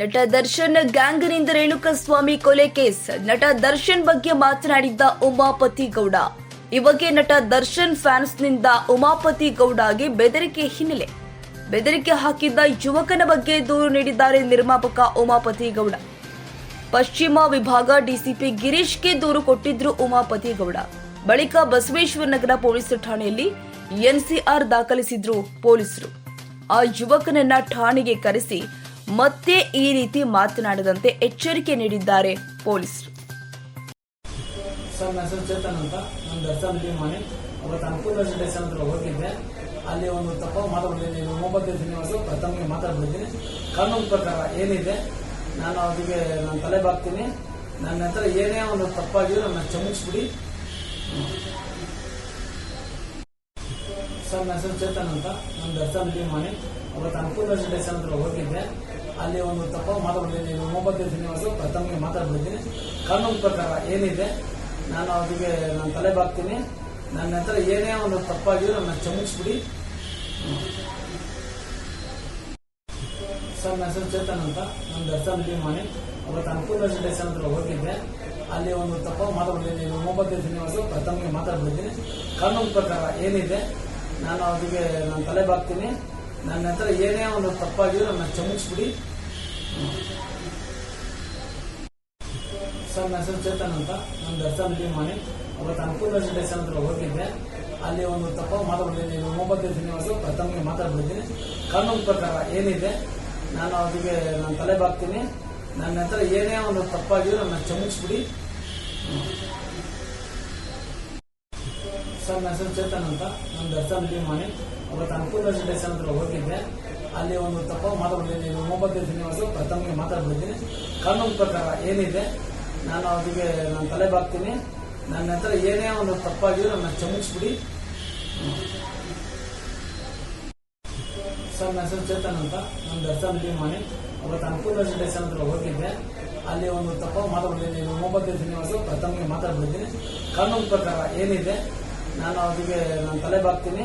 ನಟ ದರ್ಶನ್ ಗ್ಯಾಂಗ್ನಿಂದ ರೇಣುಕಸ್ವಾಮಿ ಕೊಲೆ ಕೇಸ್. ನಟ ದರ್ಶನ್ ಬಗ್ಗೆ ಮಾತನಾಡಿದ್ದ ಉಮಾಪತಿ ಗೌಡ. ಈ ಬಗ್ಗೆ ನಟ ದರ್ಶನ್ ಫ್ಯಾನ್ಸ್ನಿಂದ ಉಮಾಪತಿ ಗೌಡಗೆ ಬೆದರಿಕೆ ಹಿನ್ನೆಲೆ. ಬೆದರಿಕೆ ಹಾಕಿದ್ದ ಯುವಕನ ಬಗ್ಗೆ ದೂರು ನೀಡಿದ್ದಾರೆ ನಿರ್ಮಾಪಕ ಉಮಾಪತಿ ಗೌಡ. ಪಶ್ಚಿಮ ವಿಭಾಗ ಡಿಸಿಪಿ ಗಿರೀಶ್ಗೆ ದೂರು ಕೊಟ್ಟಿದ್ರು ಉಮಾಪತಿ ಗೌಡ. ಬಳಿಕ ಬಸವೇಶ್ವರ ನಗರ ಪೊಲೀಸ್ ಠಾಣೆಯಲ್ಲಿ ಎನ್ಸಿಆರ್ ದಾಖಲಿಸಿದ್ರು ಪೊಲೀಸರು. ಆ ಯುವಕನನ್ನ ಠಾಣೆಗೆ ಕರೆಸಿ ಮತ್ತೆ ಈ ರೀತಿ ಮಾತನಾಡದಂತೆ ಎಚ್ಚರಿಕೆ ನೀಡಿದ್ದಾರೆ ಪೊಲೀಸರು. ಸರ್ ಹೆಸರು ಚೇತನ್ ಅಂತ. ನಾನು ದರ್ಶನ್ ಡಿ ಮನೆ ಅವತ್ತು ಅನುಕೂಲ ಸ್ಟೇಷನ್ ಹೋಗಿದ್ದೆ. ಅಲ್ಲಿ ಒಂದು ತಪ್ಪ ಮಾತಾಡ್ಬಿಟ್ಟಿದ್ದೀನಿ ಮೊಬೈಲ್ ಶ್ರೀನಿವಾಸ ಪ್ರಥಮಿಗೆ ಮಾತಾಡ್ತಿದ್ದೀನಿ ಕಾನೂನು ಪ್ರಕಾರ ಏನಿದೆ, ನಾನು ಅದಕ್ಕೆ ನಾನು ತಲೆ ಬಾಗ್ತೀನಿ. ನನ್ನ ಹತ್ರ ಏನೇ ಒಂದು ತಪ್ಪಾಗಿದ್ರು ನನ್ನ ಕ್ಷಮಿಸ್ಬಿಡಿ. ಸರ್ ಹೆಸರು ಚೇತನ್ ಅಂತ. ನಾನು ದರ್ಶನ್ ಡಿ ಮನೆ ಅವತ್ತು ಅನುಕೂಲ ಸ್ಟೇಷನ್ ಹೋಗಿದ್ದೆ. ಅಲ್ಲಿ ಒಂದು ತಪ್ಪು ಮಾತಾಡ್ಬಿಟ್ಟಿದ್ದೀನಿ ಇದು ಮೊಹಮ್ಮದ್ ಶ್ರೀನಿವಾಸ ಪ್ರಥಮಿಗೆ ಮಾತಾಡ್ಬಿಡ್ತೀನಿ ಕಾನೂನು ಪ್ರಕಾರ ಏನಿದೆ, ನಾನು ಅದಕ್ಕೆ ನಾನು ತಲೆ ಬಾಗ್ತೀನಿ. ನನ್ನ ಹತ್ರ ಏನೇ ಒಂದು ತಪ್ಪಾಗಿದ್ರು ನನ್ನ ಕ್ಷಮಿಸ್ಬಿಡಿ ಸರ್ ನನ್ನ ಹೆಸರು ಚೇತನ್ ಅಂತ. ನಾನು ದರ್ಶನ್ ಡಿ ಮನೆ ಅವತ್ತು ಅನುಕೂಲ ಸ್ಟೇಷನ್ ಹತ್ರ ಹೋಗಿದ್ದೆ. ಅಲ್ಲಿ ಒಂದು ತಪ್ಪು ಮಾತಾಡ್ಬಿಟ್ಟಿದ್ದೀನಿ ನೀವು ಮೊಹಮ್ಮದ್ ಶ್ರೀನಿವಾಸ ಪ್ರಥಮಿಗೆ ಮಾತಾಡ್ಬಿಡ್ತೀನಿ ಕಾನೂನು ಪ್ರಕಾರ ಏನಿದೆ, ನಾನು ಅದಕ್ಕೆ ನಾನು ತಲೆ ಬಾಗ್ತೀನಿ. ನನ್ನ ಹತ್ರ ಏನೇ ಒಂದು ತಪ್ಪಾಗಿದ್ರು ನನ್ನ ಕ್ಷಮಿಸ್ಬಿಡಿ ಸರ್ ನನ್ನ ಹೆಸರು ಚೇತನ್ ಅಂತ ನಾನು ದರ್ಶನ್ ಡಿ ಮಾಡಿ ಅವತ್ತು ಅನುಕೂಲ ಸ್ಟೇಷನ್ ಹತ್ರ ಹೋಗಿದ್ದೆ. ಅಲ್ಲಿ ಒಂದು ತಪ್ಪ ಮಾತಾಡ್ಬಿಟ್ಟಿದ್ದೀನಿ ಮೊಹಮ್ಮದ್ ಶ್ರೀನಿವಾಸ ಪ್ರಥಮಿಗೆ ಮಾತಾಡ್ಬಿಟ್ಟಿದ್ದೀನಿ ಕಾನೂನು ಪ್ರಕಾರ ಏನಿದೆ, ನಾನು ಅವರಿಗೆ ನಾನು ತಲೆ ಬಾಗ್ತೀನಿ. ನನ್ನ ಹತ್ರ ಏನೇ ಒಂದು ತಪ್ಪಾಗಿದ್ರು ನನ್ನ ಕ್ಷಮಿಸ್ಬಿಡಿ. ಸರ್ ನನ್ನ ಹೆಸರು ಚೇತನ್ ಅಂತ ನಾನು ದರ್ಶನ್ ಡಿ ಮಾಡಿ ಅವತ್ತು ಅನುಕೂಲ ಸ್ಟೇಷನ್ ಹತ್ರ ಹೋಗಿದ್ದೆ. ಅಲ್ಲಿ ಒಂದು ತಪ್ಪ ಮಾತಾಡ್ಬಿಟ್ಟಿದ್ದೀನಿ ಮೊಹಮ್ಮದ್ ಶ್ರೀನಿವಾಸ ಪ್ರಥಮಿಗೆ ಮಾತಾಡ್ಬಿಟ್ಟಿದ್ದೀನಿ ಕಾನೂನು ಪ್ರಕಾರ ಏನಿದೆ, ನಾನು ಅದಕ್ಕೆ ನಾನು ತಲೆ ಬಾಗ್ತೀನಿ. ನನ್ನ ಹತ್ರ ಏನೇ ಒಂದು ತಪ್ಪಾಗಿದ್ರು ನನ್ನ ಕ್ಷಮಿಸ್ಬಿಡಿ. ಸರ್, ನನ್ನ ಹೆಸರು ಚೇತನ್ ಅಂತ. ನಾನು ಮಾಡಿ ಮನೆ ಅವತ್ತು ಅನುಕೂಲ ಸ್ಟೇಷನ್ ಹತ್ರ ಹೋಗಿದ್ದೆ. ಅಲ್ಲಿ ಒಂದು ತಪ್ಪ ಮಾತಾಡ್ಬಿಟ್ಟಿದ್ದೀನಿ ಇದು ಮೊಹಮ್ಮದ್ ಶ್ರೀನಿವಾಸ ಪ್ರಥಮಿಗೆ ಮಾತಾಡ್ಬಿಟ್ಟಿದ್ದೀನಿ ಕಾನೂನು ಪ್ರಕಾರ ಏನಿದೆ, ನಾನು ಅದಕ್ಕೆ ನಾನು ತಲೆ ಬಾಗ್ತೀನಿ.